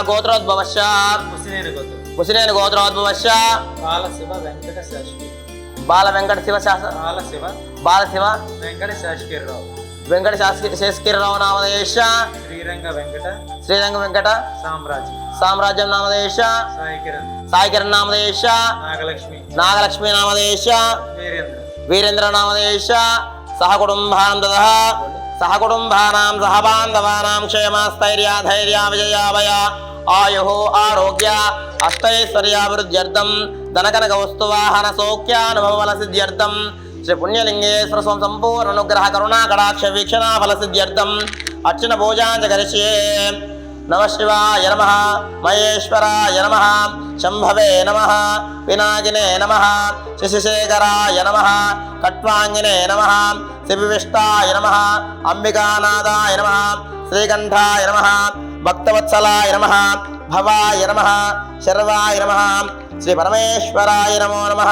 గోత్రోద్భవశ్చ. ముసినేని గోత్రం. ముసినేని గోత్రోద్భవశ్చ. బాల శివ వెంకట శాసకి బాల వెంకట శివ శాస్త్ర. బాల శివ. బాల శివ వెంకట శాస్త్రి నామదేశ శ్రీరంగ వెంకట. శ్రీరంగ వెంకట. సామ్రాజ్యం. సామ్రాజ్యం నామదేశ సాయి కిరణ్. సాయి కిరణ్ నామదేశ నాగలక్ష్మి. నాగలక్ష్మి నామదేశ వీరేంద్ర. వీరేంద్ర నామదేశ సహ దద సహ కుటుంబానాం సహ బాంధవానాం క్షేమస్థైర్య ధైర్య విజయాభయ ఆయు ఆరోగ్య అష్టైశ్వర్యాభివృద్ధ్యర్థం ధనకనక వస్తువాహన సౌఖ్యానుభవ సిద్ధ్యర్థం శ్రీ పుణ్యలింగేశ్వర స్వం సంపూర్ణ అనుగ్రహ కరుణా కటాక్ష వీక్షణ ఫల సిద్ధ్యర్థం అర్చన పూజాంజ కరిష్యే. నమ శివాయ నమ మహేశ్వరాయ నమ శంభవే నమ పినాకినే నమ శశిశేఖరాయ నమ కట్వాంగినే నమ శివివిష్టాయ నమ అంబికానాథాయ నమ శ్రీకంఠాయ నమ భక్తవత్సలాయ నమ భవాయ నమ శర్వాయ నమ శ్రీ పరమేశ్వరాయ నమో నమ.